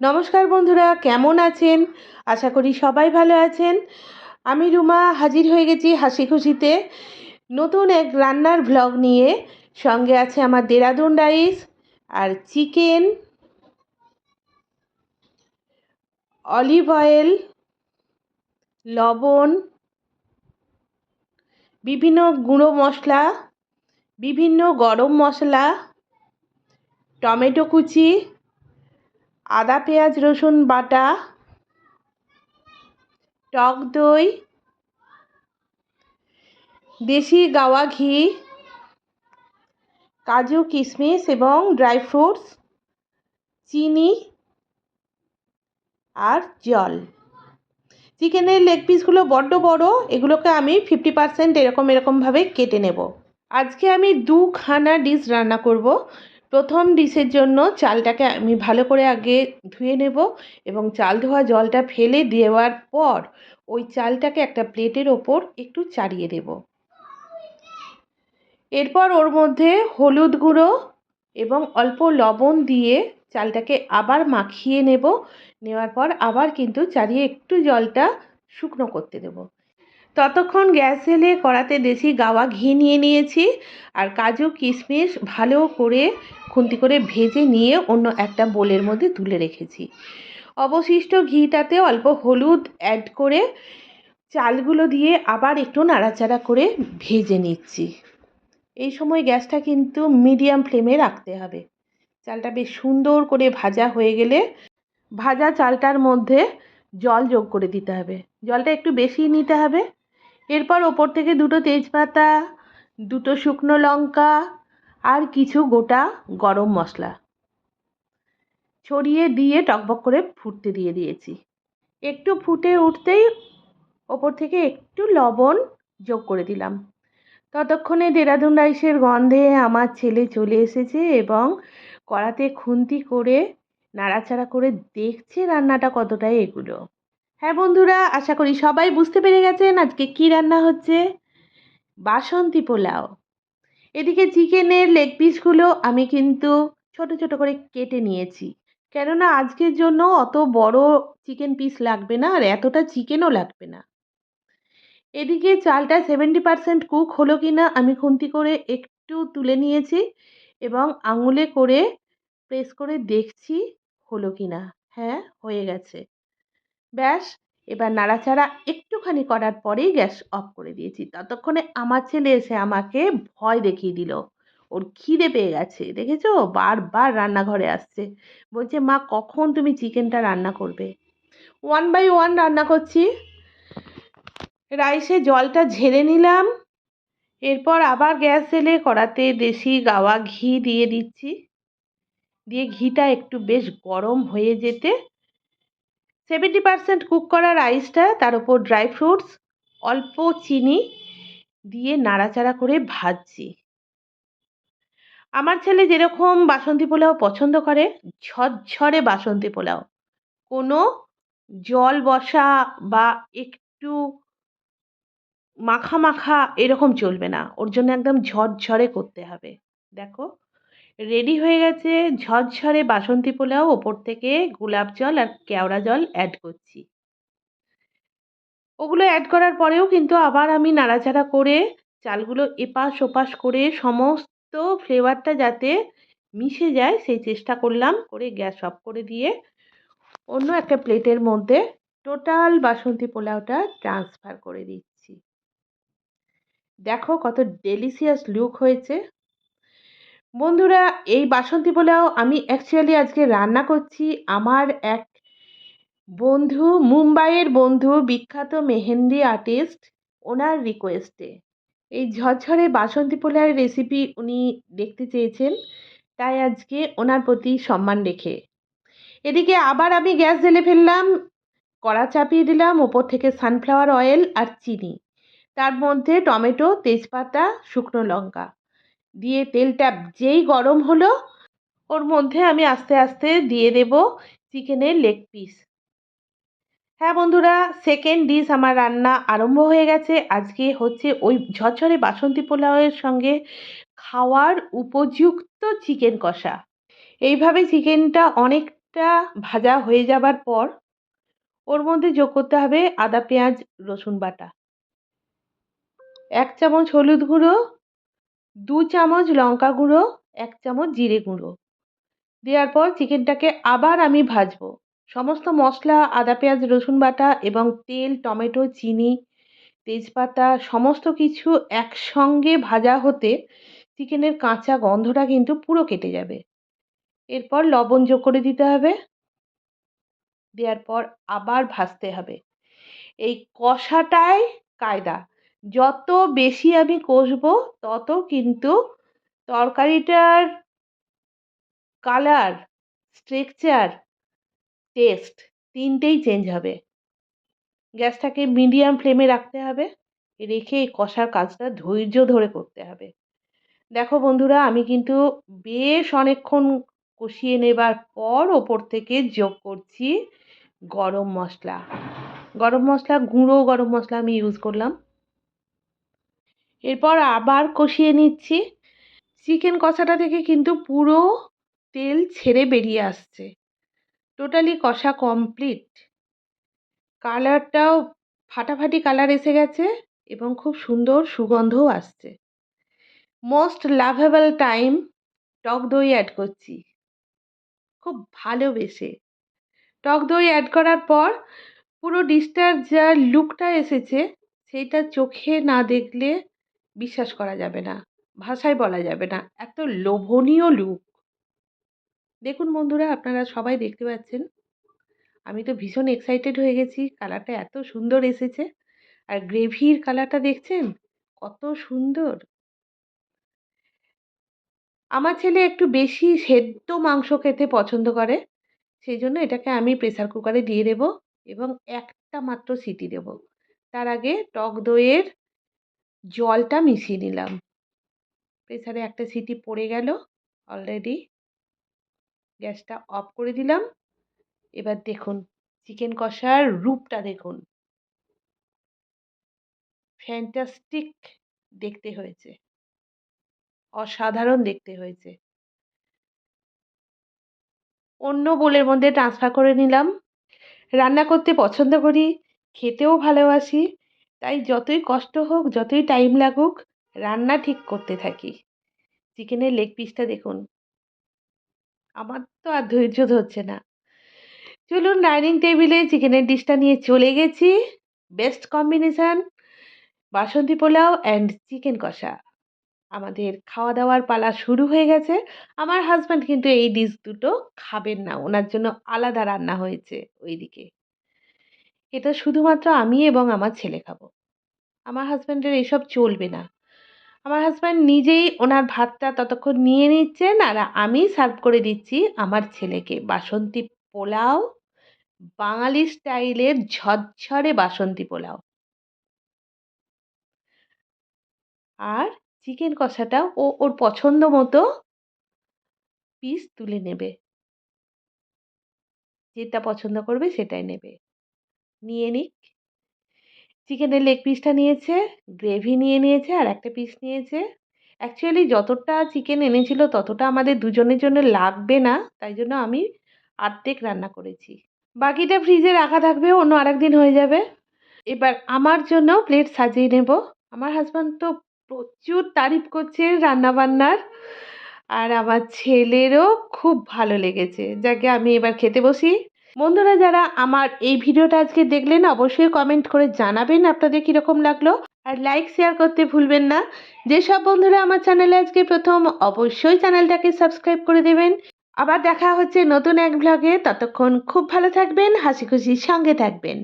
নমস্কার বন্ধুরা, কেমন আছেন? আশা করি সবাই ভালো আছেন। আমি রুমা, হাজির হয়ে গেছি হাসি খুশিতে। নতুন এক রান্নার ভ্লগ নিয়ে সঙ্গে আছে আমার দেরাদুন রাইস আর চিকেন, অলিভ অয়েল, লবণ, বিভিন্ন গুঁড়ো মশলা, বিভিন্ন গরম মশলা, টমেটো কুচি আদা, পেঁয়াজ, রসুন বাটা, টক দই, দেশি গাওয়া ঘি, কাজু, কিশমিশ এবং ড্রাই ফ্রুটস, চিনি আর জল। চিকেনের লেগ পিসগুলো বড্ড বড়, এগুলোকে আমি ফিফটি পার্সেন্ট এরকম এরকমভাবে কেটে নেব। আজকে আমি দুখানা ডিশ রান্না করব। প্রথম ডিশের জন্য চালটাকে আমি ভালো করে আগে ধুয়ে নেব এবং চাল ধোয়া জলটা ফেলে দেওয়ার পর ওই চালটাকে একটা প্লেটের ওপর একটু চাড়িয়ে দেব। এরপর ওর মধ্যে হলুদ গুঁড়ো এবং অল্প লবণ দিয়ে চালটাকে আবার মাখিয়ে নেব। নেওয়ার পর আবার কিন্তু চারিয়ে একটু জলটা শুকনো করতে দেব। ততক্ষণ গ্যাস এলে কড়াতে দেশি গাওয়া ঘি নিয়ে নিয়েছি আর কাজু কিশমিশ ভালো করে খুন্তি করে ভেজে নিয়ে অন্য একটা বোলের মধ্যে তুলে রেখেছি। অবশিষ্ট ঘিটাতে অল্প হলুদ অ্যাড করে চালগুলো দিয়ে আবার একটু নাড়াচাড়া করে ভেজে নিচ্ছি। এই সময় গ্যাসটা কিন্তু মিডিয়াম ফ্লেমে রাখতে হবে। চালটা বেশ সুন্দর করে ভাজা হয়ে গেলে ভাজা চালটার মধ্যে জল যোগ করে দিতে হবে। জলটা একটু বেশি নিতে হবে। এরপর ওপর থেকে দুটো তেজপাতা, দুটো শুকনো লঙ্কা আর কিছু গোটা গরম মশলা ছড়িয়ে দিয়ে টকবক করে ফুটতে দিয়ে দিয়েছি। একটু ফুটে উঠতেই ওপর থেকে একটু লবণ যোগ করে দিলাম। ততক্ষণে দেরাদুন রাইসের গন্ধে আমার ছেলে চলে এসেছে এবং কড়াতে খুন্তি করে নাড়াচাড়া করে দেখছে রান্নাটা কতটা এগুলো। হ্যাঁ বন্ধুরা, আশা করি সবাই বুঝতে পেরে গেছেন আজকে কি রান্না হচ্ছে। বাসন্তী পোলাও। এদিকে চিকেনের লেগ পিসগুলো আমি কিন্তু ছোট ছোট করে কেটে নিয়েছি। কেননা আজকের জন্য অত বড় চিকেন পিস লাগবে না আর এতটা চিকেনও লাগবে না। এদিকে চালটা সেভেন্টি পারসেন্ট কুক হলো কি না আমি খুন্তি করে একটু তুলে নিয়েছি এবং আঙুলে করে প্রেস করে দেখছি হলো কি না হ্যাঁ হয়ে গেছে। ব্যাস, এবার নাড়াচাড়া একটুখানি করার পরেই গ্যাস অফ করে দিয়েছি। ততক্ষণে আমার ছেলে এসে আমাকে ভয় দেখিয়ে দিল। ওর খিদে পেয়ে গেছে, দেখেছ? বারবার রান্নাঘরে আসছে। বলছে, মা, কখন তুমি চিকেনটা রান্না করবে? ওয়ান বাই ওয়ান রান্না করছি। রাইসে জলটা ঝেড়ে নিলাম। এরপর আবার গ্যাস এলে কড়াতে দেশি গাওয়া ঘি দিয়ে দিচ্ছি। দিয়ে ঘিটা একটু বেশ গরম হয়ে যেতে সেভেন্টি পারসেন্ট কুক করা রাইসটা, তার উপর ড্রাই ফ্রুটস, অল্প চিনি দিয়ে নাড়াচাড়া করে ভাজছি। আমার ছেলে যেরকম বাসন্তী পোলাও পছন্দ করে, ঝরঝরে বাসন্তী পোলাও। কোনো জল বসা বা একটু মাখা মাখা এরকম চলবে না। ওর জন্য একদম ঝরঝরে করতে হবে। দেখো। রেডি হয়ে গেছে, ঝরঝরে বাসন্তী পোলাও, ওপর থেকে গোলাপ জল আর কেওড়া জল অ্যাড করছি। ওগুলো অ্যাড করার পরেও কিন্তু আবার আমি নাড়াচাড়া করে চালগুলো এপাশ ওপাশ করে সমস্ত ফ্লেভারটা যাতে মিশে যায়, সেই চেষ্টা করলাম করে গ্যাস অফ করে দিয়ে অন্য একটা প্লেটের মধ্যে টোটাল বাসন্তী পোলাওটা ট্রান্সফার করে দিচ্ছি। দেখো কত ডেলিসিয়াস লুক হয়েছে। বন্ধুরা, এই বাসন্তী পোলাও আমি অ্যাকচুয়ালি আজকে রান্না করছি আমার এক বন্ধু, মুম্বাইয়ের বন্ধু, বিখ্যাত মেহেন্দি আর্টিস্ট ওনার রিকোয়েস্টে এই ঝরঝরে বাসন্তী পোলাওয়ের রেসিপি উনি দেখতে চেয়েছেন, তাই আজকে ওনার প্রতি সম্মান রেখে। এদিকে আবার আমি গ্যাস জ্বেলে ফেললাম, কড়া চাপিয়ে দিলাম, ওপর থেকে সানফ্লাওয়ার অয়েল আর চিনি। তার মধ্যে টমেটো, তেজপাতা, শুকনো লঙ্কা। দিয়ে তেলটা যেই গরম হলো, ওর মধ্যে আমি আস্তে আস্তে দিয়ে দেব চিকেনের লেগ পিস হ্যাঁ বন্ধুরা সেকেন্ড ডিশ আমার রান্না আরম্ভ হয়ে গেছে। আজকে হচ্ছে ওই ঝরঝরে বাসন্তী পোলাওয়ের সঙ্গে খাওয়ার উপযুক্ত চিকেন কষা। এইভাবে চিকেনটা অনেকটা ভাজা হয়ে যাবার পর ওর মধ্যে যোগ করতে হবে আদা, পেঁয়াজ, রসুন বাটা। এক চামচ হলুদ গুঁড়ো দু চামচ লঙ্কা গুঁড়ো, এক চামচ জিরে গুঁড়ো। দেওয়ার পর চিকেনটাকে আবার আমি ভাজবো। সমস্ত মশলা, আদা, পেঁয়াজ, রসুন বাটা এবং তেল, টমেটো, চিনি, তেজপাতা, সমস্ত কিছু একসঙ্গে ভাজা হতে চিকেনের কাঁচা গন্ধটা কিন্তু পুরো কেটে যাবে। এরপর লবণ যোগ করে দিতে হবে। দেওয়ার পর আবার ভাজতে হবে। এই কষাটাই কায়দা। যত বেশি আমি কষবো, তত কিন্তু তরকারিটার কালার স্ট্রেকচার টেস্ট তিনটেই চেঞ্জ হবে। গ্যাসটাকে মিডিয়াম ফ্লেমে রাখতে হবে, রেখে এই কষার কাজটা ধৈর্য ধরে করতে হবে। দেখো বন্ধুরা, আমি কিন্তু বেশ অনেকক্ষণ কষিয়ে নেবার পর ওপর থেকে যোগ করছি গরম মশলা। গরম মশলা, গুঁড়ো গরম মশলা আমি ইউজ করলাম। এরপর আবার কষিয়ে নিচ্ছি। চিকেন কষাটা থেকে কিন্তু পুরো তেল ছেড়ে বেরিয়ে আসছে। টোটালি কষা কমপ্লিট কালারটাও ফাটাফাটি কালার এসে গেছে এবং খুব সুন্দর সুগন্ধও আসছে। মোস্ট লাভেবল টাইম টক দই অ্যাড করছি। খুব ভালোবেসে টক দই অ্যাড করার পর পুরো ডিশটার যা লুকটা এসেছে, সেইটা চোখে না দেখলে বিশ্বাস করা যাবে না, ভাষায় বলা যাবে না, এত লোভনীয় লুক। দেখুন বন্ধুরা, আপনারা সবাই দেখতে পাচ্ছেন, আমি তো ভীষণ এক্সাইটেড হয়ে গেছি কালারটা এত সুন্দর এসেছে। আর গ্রেভির কালারটা দেখছেন? কত সুন্দর! আমার ছেলে একটু বেশি সেদ্ধ মাংস খেতে পছন্দ করে সেই জন্য এটাকে আমি প্রেসার কুকারে দিয়ে দেবো এবং একটা মাত্র সিটি দেব। তার আগে টক দইয়ের জলটা মিশিয়ে নিলাম। প্রেসারে একটা সিটি পড়ে গেল অলরেডি গ্যাসটা অফ করে দিলাম। এবার দেখুন, চিকেন কষার রূপটা দেখুন। ফ্যান্টাস্টিক দেখতে হয়েছে। অসাধারণ দেখতে হয়েছে। অন্য বোলের মধ্যে ট্রান্সফার করে নিলাম। রান্না করতে পছন্দ করি, খেতেও ভালোবাসি। তাই যতই কষ্ট হোক, যতই টাইম লাগুক, রান্না ঠিক করতে থাকি। চিকেনের লেগ পিসটা দেখুন। আমার তো আর ধৈর্য ধরছে না। চলুন ডাইনিং টেবিলে চিকেনের ডিশটা নিয়ে চলে গেছি। Best combination Basanti pulao and chicken কষা। আমাদের খাওয়া দাওয়ার পালা শুরু হয়ে গেছে। আমার হাজব্যান্ড কিন্তু এই ডিশ দুটো খাবেন না। ওনার জন্য আলাদা রান্না হয়েছে ওইদিকে। এটা শুধুমাত্র আমি এবং আমার ছেলে খাব। আমার হাজব্যান্ডের এসব চলবে না। আমার হাজব্যান্ড নিজেই ওনার ভাতটা ততক্ষণ নিয়ে নিচ্ছেন আর আমি সার্ভ করে দিচ্ছি আমার ছেলেকে। বাসন্তী পোলাও, বাঙালি স্টাইলের ঝরঝরে বাসন্তী পোলাও। আর চিকেন কষাটা ও ওর পছন্দ মতো পিস তুলে নেবে। যেটা পছন্দ করবে সেটাই নেবে। নিয়ে নিক। চিকেনের লেগ পিসটা নিয়েছে গ্রেভি নিয়ে নিয়েছে আর একটা পিস নিয়েছে। অ্যাকচুয়ালি যতটা চিকেন এনেছিল ততটা আমাদের দুজনের জন্য লাগবে না, তাই জন্য আমি আর্ধেক রান্না করেছি। বাকিটা ফ্রিজে রাখা থাকবে, অন্য আরেক দিন হয়ে যাবে। এবার আমার জন্য প্লেট সাজিয়ে নেব। আমার হাজব্যান্ড তো প্রচুর তারিফ করছে রান্নাবান্নার আর আমার ছেলেরও খুব ভালো লেগেছে। যাকে আমি এবার খেতে বসি। বন্ধুরা, যারা আমার এই ভিডিওটা আজকে দেখলেন, অবশ্যই কমেন্ট করে জানাবেন আপনাদের কীরকম লাগল। আর লাইক শেয়ার করতে ভুলবেন না। যেসব বন্ধুরা আমার চ্যানেলে আজকে প্রথম, অবশ্যই চ্যানেলটাকে সাবস্ক্রাইব করে দেবেন। আবার দেখা হচ্ছে নতুন এক ব্লগে ততক্ষণ খুব ভালো থাকবেন হাসি খুশির সঙ্গে থাকবেন।